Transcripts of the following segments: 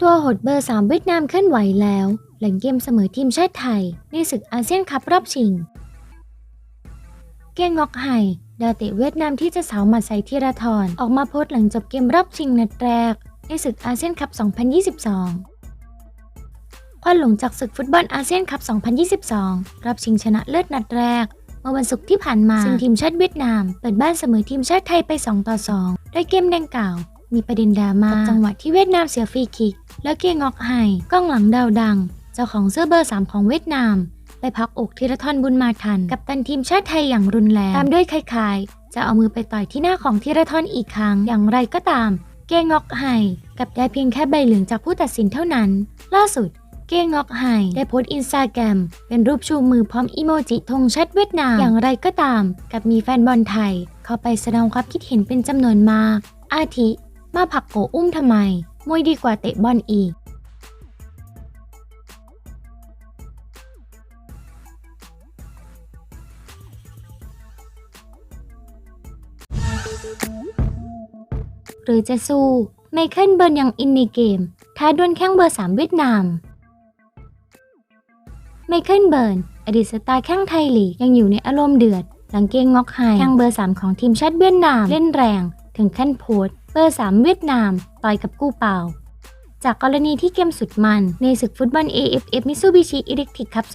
ตัวหดเบอร์ 3 เวียดนามเคลื่อนไหวแล้ว หลังเกมเสมอทีมชาติไทย ในศึกอาเซียนคัพรอบชิง เก้งงอกไห่ดาวเตะเวียดนามที่จะสาวหมัดใส่ธีรทรออกมาโพสต์หลังจบเกมรอบชิงนัดแรก ในศึกอาเซียนคัพ 2022ควันหลงจากศึกฟุตบอลอาเซียนคัพ 2022 รอบชิงชนะเลิศนัดแรก เมื่อวันศุกร์ที่ผ่านมาซึ่งทีมชาติเวียดนาม เปิดบ้านเสมอทีมชาติไทยไป 2 ต่อ 2 โดยเกมดังกล่าว มีประเด็นดราม่ากับจังหวะที่เวียดนามเสียฟรีคิก แล้วเกียงอกไห่กล้องหลังดาวดัง เจ้าของเสื้อเบอร์ 3 ของเวียดนาม ไปพักอกธีรทรบุญมาทัน กับตันทีมชาติไทยอย่างรุนแรงตามด้วยคลายๆจะเอามือไปต่อยที่หน้าของธีรทรอีกครั้งอย่างไรก็ตาม เกงอกไห่กับได้เพียงแค่ใบเหลืองจากผู้ตัดสินเท่านั้น ล่าสุดเกงอกไห่ได้โพสต์อินสตาแกรมเป็นรูปชูมือพร้อมอีโมจิธงชาติเวียดนาม อย่างไรก็ตาม กับมีแฟนบอลไทย เข้าไปแสดงความคิดเห็นเป็นจำนวนมาก อาทิ มาผักโกอุ้มทำไม มวยดีกว่าเตะบอลอีก หรือจะสู้ไมเคิลเบิร์นยังอินในเกม ท้าดวลแข้งเบอร์ 3 เวียดนาม ไมเคิลเบิร์น อดีตสตาร์แข้งไทยลีกยังอยู่ในอารมณ์เดือด หลังเกงงอกไฮแข้งเบอร์ 3 ของทีมชาติเวียดนามเล่นแรง ถึงขั้นโพสต เบอร์ 3 เวียดนาม ต่อยกับกู้เปาจากกรณีที่เกมสุดมันในศึกฟุตบอล AFF Mitsubishi Electric Cup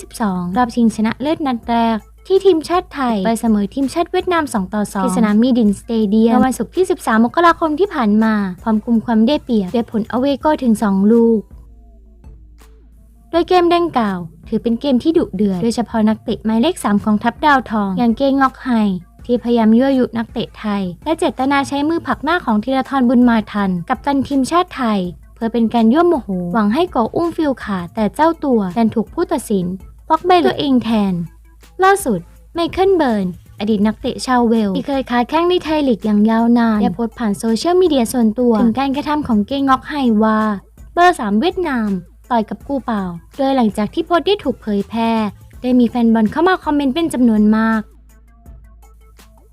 2022 รอบชิงชนะเลิศนัดแรก ที่ทีมชาติไทย ไปเสมอทีมชาติเวียดนาม 2 ต่อ 2 ที่สนามมีดินสเตเดียมวันศุกร์ที่ 13 มกราคมที่ผ่านมาพร้อมคุมความได้เปรียบด้วยผลอเวโกถึง 2 ลูก โดยเกมดังกล่าว ถือเป็นเกมที่ดุเดือด โดยเฉพาะนักเตะหมายเลข 3 ของทัพดาวทอง อย่างเกงงอกไฮ ที่พยายามยั่วยุนักเตะไทย และเจตนาใช้มือผลักหน้าของธีรทรบุญมาทัน กับตันทีมชาติไทย เพื่อเป็นการยั่วโมโห หวังให้โกอุ้มฟิลขาดแต่เจ้าตัวดันถูกผู้ตัดสินควักใบตัวเองแทน ล่าสุดไมเคิลเบิร์นอดีตนักเตะชาวเวลที่เคยค้าแข้งในไทยลีกอย่างยาวนานได้โพสต์ผ่านโซเชียลมีเดียส่วนตัว ถึงการกระทำของเกงงอกไฮว่าเบอร์ 3 เวียดนาม ต่อยกับกูเปล่า โดยหลังจากที่โพสต์ได้ถูกเผยแพร่ ได้มีแฟนบอลเข้ามาคอมเมนต์เป็นจำนวนมาก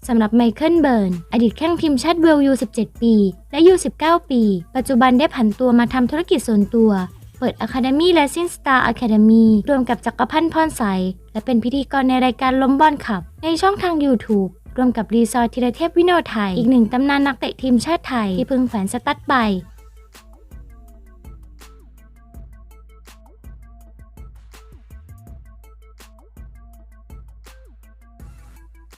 สำหรับไมเคิลเบิร์น อดีตแข้งทีมชาติเวลยู 17 ปี และยู 19 ปี ปัจจุบันได้ผันตัวมาทำธุรกิจส่วนตัว เปิด Academy และ Sin Star Academy รวมกับจักรพันธ์พรใสและเป็นพิธีกรในรายการล้มบอลขับ ในช่องทาง YouTube รวมกับรีซอร์ธีรเทพวิโนไทย อีกหนึ่งตำนานนักเตะทีมชาติไทย ที่เพิ่งแขวนสตั๊ดใบ